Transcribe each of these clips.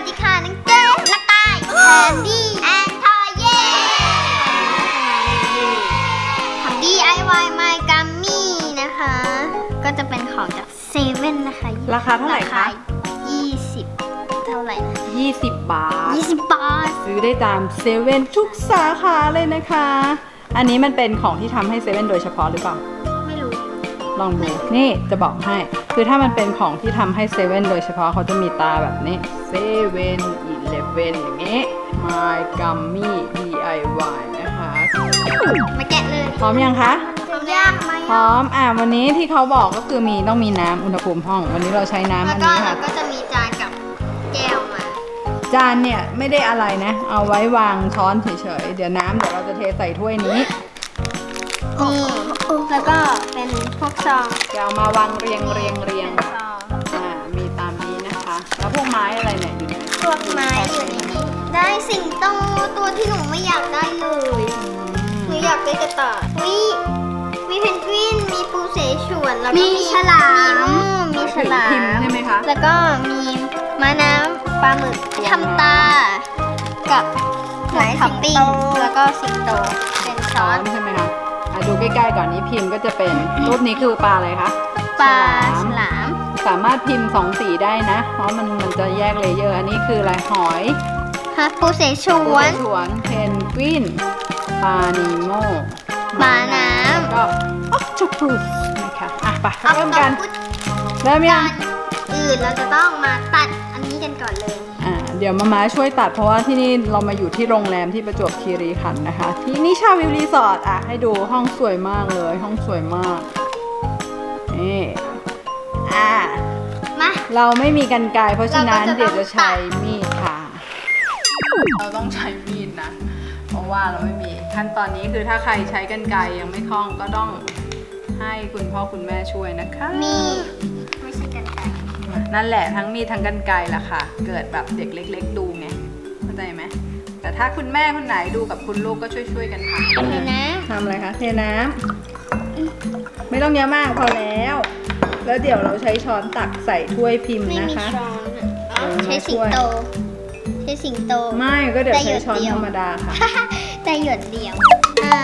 วัสดีค่ะนังเกลนักกายแอนดี้แอนทอยเย่ทำ DIY My Gummy นะคะ ก็จะเป็นของจากเซเว่นนะคะราคาเท่าไหร่คะ 20 เท่าไหร่นะ20 บาท 20 บาท ซื้อได้ตามเซเว่นทุกสาขาเลยนะคะ อันนี้มันเป็นของที่ทำให้เซเว่นโดยเฉพาะหรือเปล่าไม่รู้ ลองดูนี่จะบอกให้ คือถ้ามันเป็นของที่ทำให้เซเว่นโดยเฉพาะเขาจะมีตาแบบนี้เซเว่นอีเลฟเว่นอย่างนี้ My Gummy DIY นะคะมาแกะเลยพร้อมยังคะทำยากไหมพร้อมอะวันนี้ที่เขาบอกก็คือมีต้องมีน้ำอุณหภูมิห้อง วันนี้เราใช้น้ำแล้อัวนก็นี้เราค่ะ ก็จะมีจานกับแก้วมาจานเนี่ยไม่ได้อะไรนะ เอาไว้วางช้อนเฉยๆ เดี๋ยวน้ำเดี๋ยวเราจะเทใส่ถ้วยนี้ นี่แล้วก็เป็นพวกซองจะเอามาวางเรียงเรียงเรียงซองอ่ามีตามนี้นะคะ แล้วพวกไม้อะไรเนี่ยอยู่ไหนพวกไม้อยู่ในนี้ได้สิงโตตัวที่หนูไม่อยากได้เลยหนูอยากได้กระต่ายมีมีเพนกวินมีปูเสฉวนแล้วก็มีฉลามมีฉลาพิมพ์มใช่ไหมคะแล้วก็มีม้าน้ำปลาหมึกทำตา กับหอยท็อปปิ้งแล้วก็สิงโตเป็นช้ช้ออนนใช่ไหมคะ อะดูใกล้ๆก่อนนี้พิมพ์ก็จะเป็นรูปนี้คือปลาอะไรคะปลาฉฉลามลาม สามารถพิมพ์สองสีได้นะ เพราะมันมันจะแยกเลเยอร์ อันนี้คืออะไรหอยฮะปูเสฉวนสวนเพนกวินปลานีโมปลาน้ำแล้วก็ออ c t ต p ุสนะคะอะไปเอาเริ่มต่อกันพูดเริ่มยักางรอื่นเราจะต้องมาตัดอันนี้กันก่อนเลยอ่า เดี๋ยวมาม้าช่วยตัดเพราะว่าที่นี่เรามาอยู่ที่โรงแรมที่ประจวบคีรีขันธ์นะคะ ที่นิชาวิวรีสอร์ทอะให้ดูห้องสวยมากเลย ห้องสวยมากนี่อ่ามาเราไม่มีกันไกรเพราะฉะนั้นเราก็จะเดี๋ยวจะใช้ต้องตัดมีดค่ะ เราต้องใช้มีดนะ เพราะว่าเราไม่มีขั้นตอนนี้คือถ้าใครใช้กันไกรยังไม่คล่องก็ต้องให้คุณพ่อคุณแม่ช่วยนะคะมี นั่นแหละทั้งมีดทั้งกันไกรล่ะค่ะ เกิดแบบเด็กเล็ก ๆ ดูไงเข้าใจไหมแต่ถ้าคุณแม่คนไหนดูกับคุณลูกก็ช่วยๆกันทำนี่นะทำอะไรคะเทน้ำไม่ต้องเยอะมากพอแล้ว แล้วเดี๋ยวเราใช้ช้อนตักใส่ถ้วยพิมพ์ไม่นะมีคะ ช้อนอะอ๋อเออใช้สิงโต ใช้สิงโต ไม่ก็เดี๋ยวแต่หยใช้ดช้อนเดียวธรรมดาค่ะ แต่หยดเดียว อ่า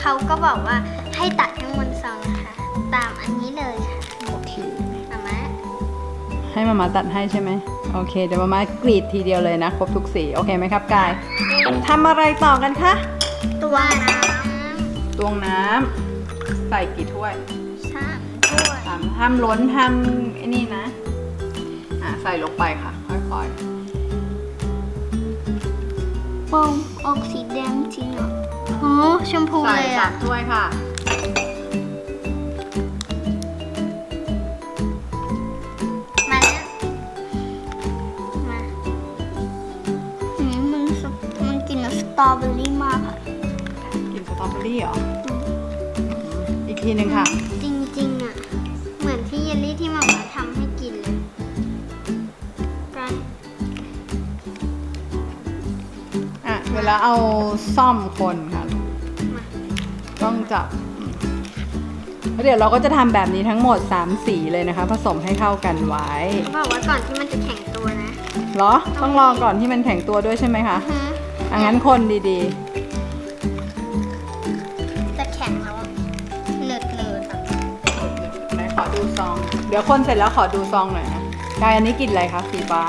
เขาก็บอกว่าให้ตัดข้างบนซองนะคะตามอันนี้เลย ให้มามาตัดให้ใช่ไหมโอเค เดี๋ยวมามากรีดทีเดียวเลยนะ ครบทุกสี โอเคไหมครับกายทำอะไรต่อกันคะตัวน้ตวงน้ำใส่กี่ถ้วยำสามถ้วยสามห้ามล้นห้ามไอ้นี่นะอ่าใส่ลงไปค่ะ ค่อยโป่งออกสีแดงจริงเหรอโอ้ชมพูๆใส่เลยสาอะมถ้วยค่ะ ตรอเบอรี่มากค่ะ กินสตรอเบอรี่เหรอ อีกทีหนึ่งค่ะ จริงๆอะ เหมือนที่เยลลี่ที่หมามาทำให้กินเลยกันอะ เวลาเอาซ่อมคนค่ะ มาต้องจับอืมแล้วเดี๋ยวเราก็จะทำแบบนี้ทั้งหมด 3 สีเลยนะคะ ผสมให้เข้ากันไว้ เขาบอกว่าก่อนที่มันจะแข็งตัวนะเหรอ ต้องรอก่อนที่มันแข็งตัวด้วยใช่ไหมคะ อือฮึ อะงั้นคนดีจะแข็งแล้วอะเลือดเลือดอะๆไหนขอดูซอง เดี๋ยวคนเสร็จแล้วขอดูซองหน่อยนะกายอันนี้กลินอะไรคะสีฟ้า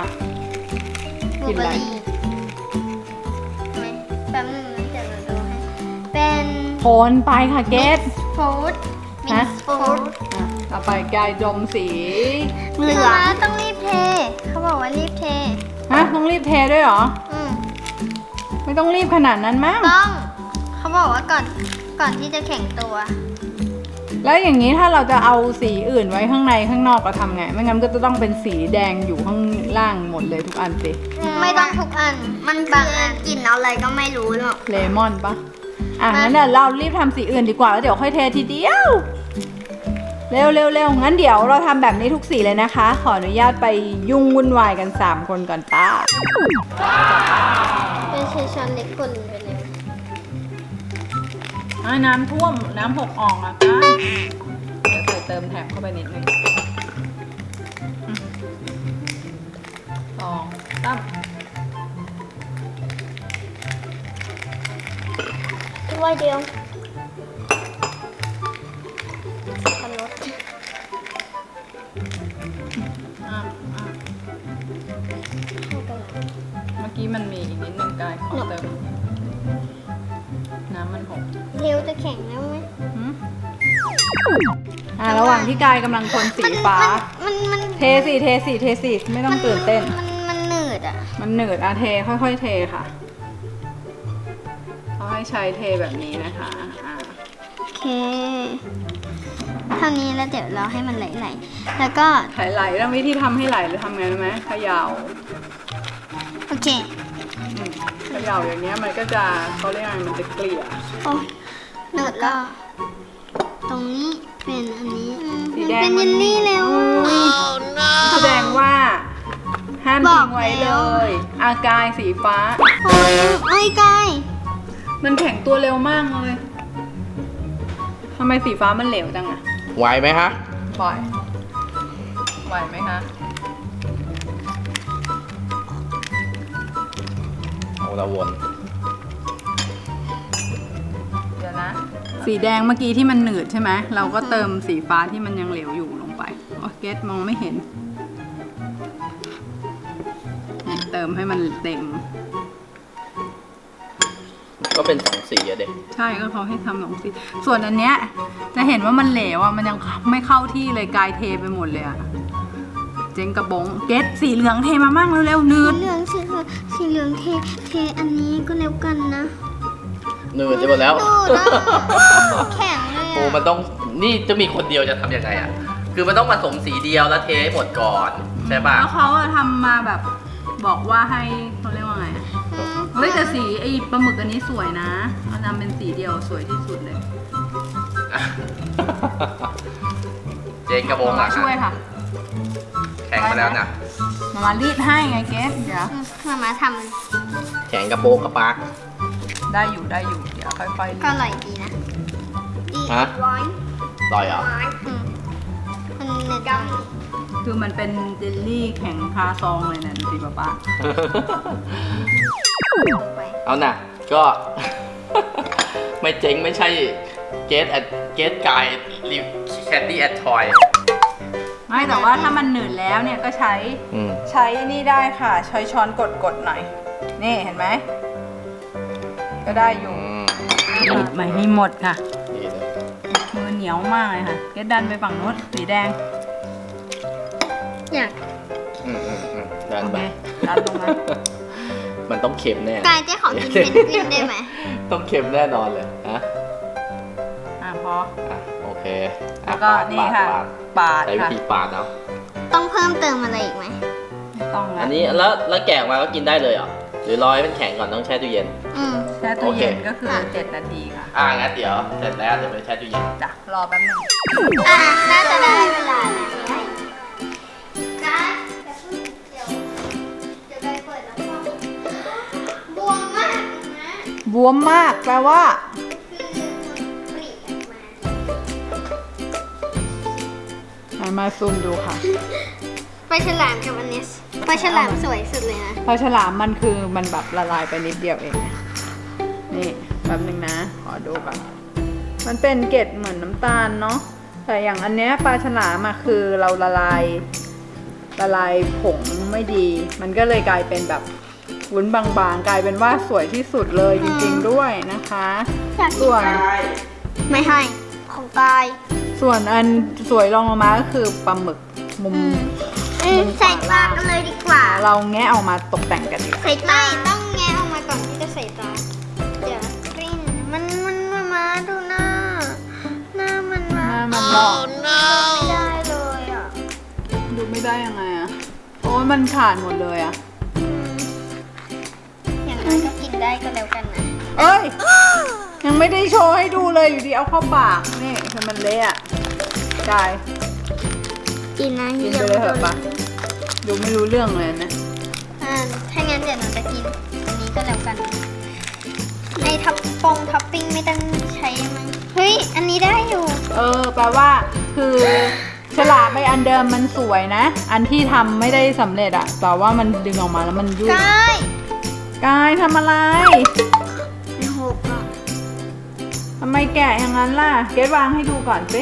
บลูกินเบอะอไรรี่ไหมแป๊บนึงนะเดี๋ยวเราดูให้ เป็นโพนไปค่ะเกสฟรุตมิฮะกซ์ฟรุตอะต่อไปกายดมสีเหลืองต้องรีบเท เขาบอกว่ารีบเท ฮะต้องรีบเทด้วยเหรอ อืม ไม่ต้องรีบขนาดนั้นมั้งต้อง เขาบอกว่าก่อนก่อนที่จะแข็งตัว แล้วอย่างนี้ถ้าเราจะเอาสีอื่นไว้ข้างในข้างนอกเราทำไง ไม่งั้นก็จะต้องเป็นสีแดงอยู่ข้างล่างหมดเลยทุกอันสิไม่ต้องทุกอัน มันบางอันกลิ่นอะไรก็ไม่รู้หรอกเลมอนปะอะมางั้งั้นเดี๋ยวเรารีบทำสีอื่นดีกว่าแล้วเดี๋ยวค่อยเททีเดียว เร็วเร็วเร็วงั้นเดี๋ยวเราทำแบบนี้ทุกสีเลยนะคะ ขออนุญาตไปยุ่งวุ่นวายกัน 3 คนก่อนป้าเป็นใช้ช้อนเล็กคนไปเลยอะน้ำท่วมน้ำหกออกอะป้าเดี๋ยวใส่เติมแถมเข้าไปนิดนึงอืมสองตั้มถ้วยเดียว อ่าระหว่างที่กายกำลังคนสีฟ้า มันมันเทสิเทสิเทสิไม่ต้องตื่นเต้น มันมันหนืดอะมันหนืดอะเทค่อย ๆ เทค่ะเขาให้ใช้เทแบบนี้นะคะอ่าโอเคเท่านี้แล้วเดี๋ยวเราให้มันไหลๆแล้วก็ไหลๆแล้ววิธีทำให้ไหลหรือทำไงรู้ไหมเขย่าโอเคอืมเขย่าอย่างเงี้ยมันก็จะเขาเรียกอะไรมันจะเกลี่ยโอ้หนืดแล้วตรงนี้ เป็นอันนี้สีมันแดงเป็นมัเยลลี่แล้วอืมแสดงว่าห้ามบอทิ้กงไว้แล้เลวยอากายสีฟ้า โอ้ยไอ้กายมันแข็งตัวเร็วมากเลยทำไมสีฟ้ามันเหลวจังอะไหวไหมฮะบ่อยไหวไหมคะเอาละวน สีแดงเมื่อกี้ที่มันหนืดใช่ไหมเราก็เติมสีฟ้าที่มันยังเหลวอยู่ลงไปโอเคเกตมองไม่เห็นนี่เติมให้มันเต็ม ก็เป็นสองสีอะเด็กใช่ก็เขาให้ทำสองสีส่วนอันเนี้ยจะเห็นว่ามันเหลวอะมันยังไม่เข้าที่เลยกายเทไปหมดเลยอะเจ๊งกระบงเกตสีเหลืองเทมามั่งเร็วๆนืสีดเหลืองสีเหลืองสีเหลืองเทเทอันนี้ก็แล้วกันนะ หนืดจะหมดแล้วหนืดอะแข็งเลยโอ้อะมันต้องนี่จะมีคนเดียวจะทำยังไงอะคือมันต้องผสมสีเดียวแล้วเทให้หมดก่อน ใช่ป่ะแล้วเขาอะทำมาแบบบอกว่าให้เขาเรียกว่าไงอะอืมเฮ้ยแต่สีไอ้ปลาหมึกอันนี้สวยนะเอาทำเป็นสีเดียวสวยที่สุดเลยเจนกระบงมาอะช่วยค่ะแข็งไปแล้วนะมามารีดให้ไงเกสเดี๋ยวอืมมามาทแข็งกระโปงกระปาก ได้อยู่ได้อยู่ เดี๋ยวค่อยๆรีำดก็อร่อยดีนะดีฮะ ร้อยลอยเหรออืมมันเนื้อดคือมันเป็นเจลลี่แข็งคาซองเลยนะดูสิป๊าป๊าำลงไปเอาน่ะ ก็ ไม่เจ๊งไม่ใช่เกตแอดเกตกายรีแคนดี้แอดทอยไม่แต่ว่าถ้ามันหนืดแล้วเนี่ยก็ใช้ อืม ใช้นี่ได้ค่ะใช้ช้อนกดกดๆหน่อย นี่เห็นไหม ก็ได้อยู่ อืมบีบไม่ให้หมดค่ะดีเลยมือเหนียวมากเลยค่ะเกดดันไปฝั่งนู้นสีแดงอยากอืมอืมอืมดันโอไป เคดันลงมา มันต้องเค็มแน่ กายเจ๊ขอกินเพนกวินได้ไหมต้องเค็มแน่นอนเลยฮะอะพอ อะโอเคอะแล้วก็ปาดนี่ค่ะ ปาดปาดใช้วิค่ะธีปาดเอาต้องเพิ่มเติมอะไรอีกไหมไม่ต้องอัละนนี้แล้วแล้วแกะออกมาก็กินได้เลยเหรอหรือรอให้มันแข็งก่อนต้องแช่ตู้เย็น อืมแช่ตู้เย็นโอเคก็คือค่ะเจ็ดนาทีค่ะอ่างั้นเดี๋ยวเสร็จแล้วเดี๋ยวไปแช่ตู้เย็นจ้ะรอแป๊บนึงอะน่าจะได้เวลาแล้วนะเดี๋ยวเดี๋ยวไปเปิดแล้วก็บวมมากนะบวมมากแปลว่า คือปรีออกมาเอามาซูมดูค่ะ ไปฉลามกับอันนี้ไปฉลามสวยสุดเลยนะ พอฉลามมันคือมันแบบละลายไปนิดเดียวเอง นี่แป๊บนึงนะ ขอดูก่อนมันเป็นเกล็ดเหมือนน้ำตาลเนาะแต่อย่างอันเนี้ยปลาฉลามอะคือเราละลายละลายผงไม่ดี มันก็เลยกลายเป็นแบบวุ้นบางๆ กลายเป็นว่าสวยที่สุดเลยจริงๆด้วยนะคะ อยากกินส่วน ไม่ให้ ของกายส่วนอันสวยรองลงมาก็คือปลาหมึกมุม อืมใส่ปลากันเลยดีกว่า เราแงะออกมาตกแต่งกันดีกว่าใส่ตาต้องแงะออกมาก่อนที่จะใส่ตา ดูหน้า หน้ามันหมาน้ามันหลอก ไม่ได้เลยอะดูไม่ได้ยังไงอะโอ้ยมันขาดหมดเลยอะอืมอย่างนั้นก็กินได้ก็แล้วกันนะเอ้ย ยังไม่ได้โชว์ให้ดูเลยอยู่ดีเอาเข้าปากนี่คือมันเละอะกาย กินนะกินไปเลยเถอะปะ ดูไม่รู้เรื่องเลยนะอ่าถ้างั้นเดี๋ยวหนูจะกินอันนี้ก็แล้วกัน ในท็อปปงท็อปปิ้งไม่ต้องใช้มั้ง เฮ้ย อันนี้ได้อยู่ เออ แปลว่า คือฉลากไปอันเดิมมันสวยนะ อันที่ทำไม่ได้สำเร็จอะแต่ว่ามันดึงออกมาแล้วมันยุ่ยกายกายทำอะไรไม่หกอะทำไมแกะอย่างนั้นล่ะ เกดวางให้ดูก่อนสิ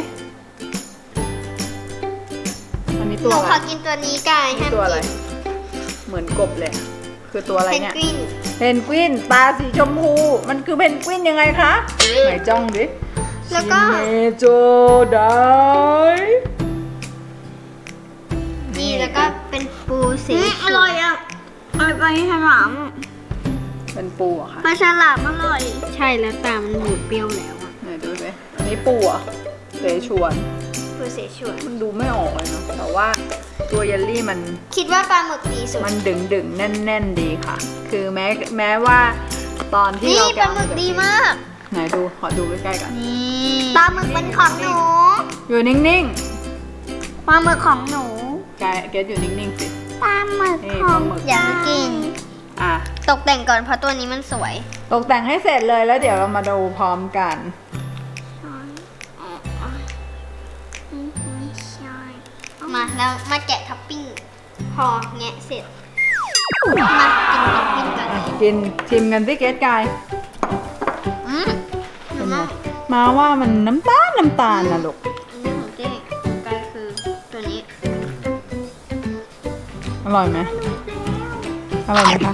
อันนี้หตัวนูอะขไรอกินตัวนี้กายนี่ห้ามตัวอะไร กินเหมือนกบเลยคือตัวอะไรเพนเนี่ย กวินเพนกวินตาสีชมพู มันคือเพนกวินยังไงคะไหนจ้องดิแล้วก็ ชิเมโจไดนี่แล้วก็เป็นปูสีอร่อยอะอร่อยไปฉลามเป็นปูเหรอะคะปลาฉลามอร่อย ใช่แล้วตามันบูดเปรี้ยวแล้วอะไหนดูสิอันนี้ปูเหรอะเสฉวน ปูเสฉวน มันดูไม่ออกเลยเนาะแต่ว่า ตัวเยลลี่มันคิดว่าปลาหมึกดีสุด มันดึงดึงๆแน่นแน่นๆดีค่ะ คือแม้แม้ว่าตอนที่นี่เราปลาหมึกดีมาก ไหนดูขอดูใกล้ๆกันนี่ปลาหมึกเป็นของหนู อยู่นิ่งปลาหมึกของหนูๆกายเกดอยู่นิ่งๆสิ ปลาหมึกนี่ขปอลางหมึก อยากกิน อะ ตกแต่งก่อนเพราะตัวนี้มันสวย ตกแต่งให้เสร็จเลยแล้วเดี๋ยวเรามาดูพร้อมกัน มาแล้วมาแกะท็อปปิ้งพอแงะเสร็จ มากินท็อปปิ้งกันอะกินชิมกันสิเกดกายอืมเป็นไงมาว่ามันน้ำตาลน้ำตาลนะลูกอันนี้ของเจ๊กายคือตัวนี้อร่อยไหมอร่อยไหมคะ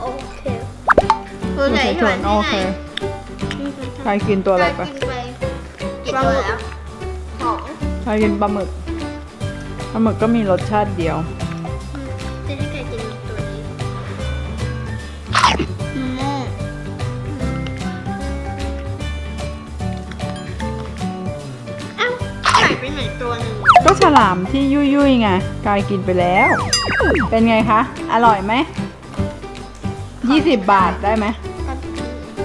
โอเคตัวไหนถั่วโอเคใครกินตัวอะไรไปกินไปกินตัวแล้วหอมใครกินปลาหมึก ปลาหมึกก็มีรสชาติเดียวเจ๊ไก่กินตัวนี้อืมเอ้าหายไปไหนตัวหนึ่งก็ฉลามที่ยุ่ยๆไงกายกินไปแล้ว เป็นไงคะ อร่อยไหม20 บาทได้ไหม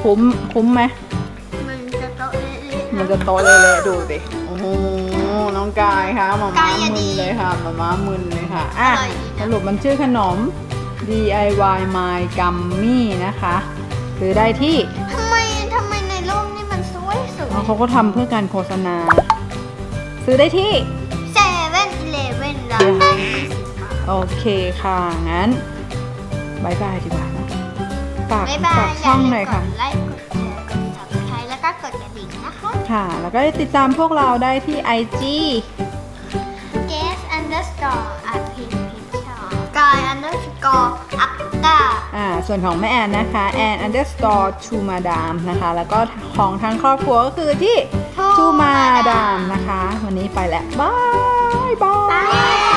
คุ้มคุ้มไหมมันจะโตะเละๆมันจะโตเละๆดูดิโอ้โหน้ องกายคะหมาม้ากายอย่ามึดีนเลยค่ะหมาม้ามึนเลยค่ะอะอร่อยดีนะสรุปมันชื่อขนม DIY My Gummy นะคะซื้อได้ที่ทำไมทำไมในรูปนี่มันสวยสวยอ๋อเขาก็ทำเพื่อการโฆษณา ซื้อได้ที่เซเว่นอีเลเว่นร้านโอเคค่ะงั้นบายบายดีกว่านะฝากบ๊ายบาฝายกช่องหน่อยค่ะกดไลค์กดแชร์กด subscribe แล้วก็กดกระดิ่งนะ คะค่ะ แล้วก็ติดตามพวกเราได้ที่ IG guess underscore อัพพินพินชอกาย underscore อัพตาอ่าส่วนของแม่แอนนะคะแอน underscore to madam นะคะ แล้วก็ของทั้งครอบครัวก็คือที่ to madam นะคะ วันนี้ไปแล้วบายบายบาย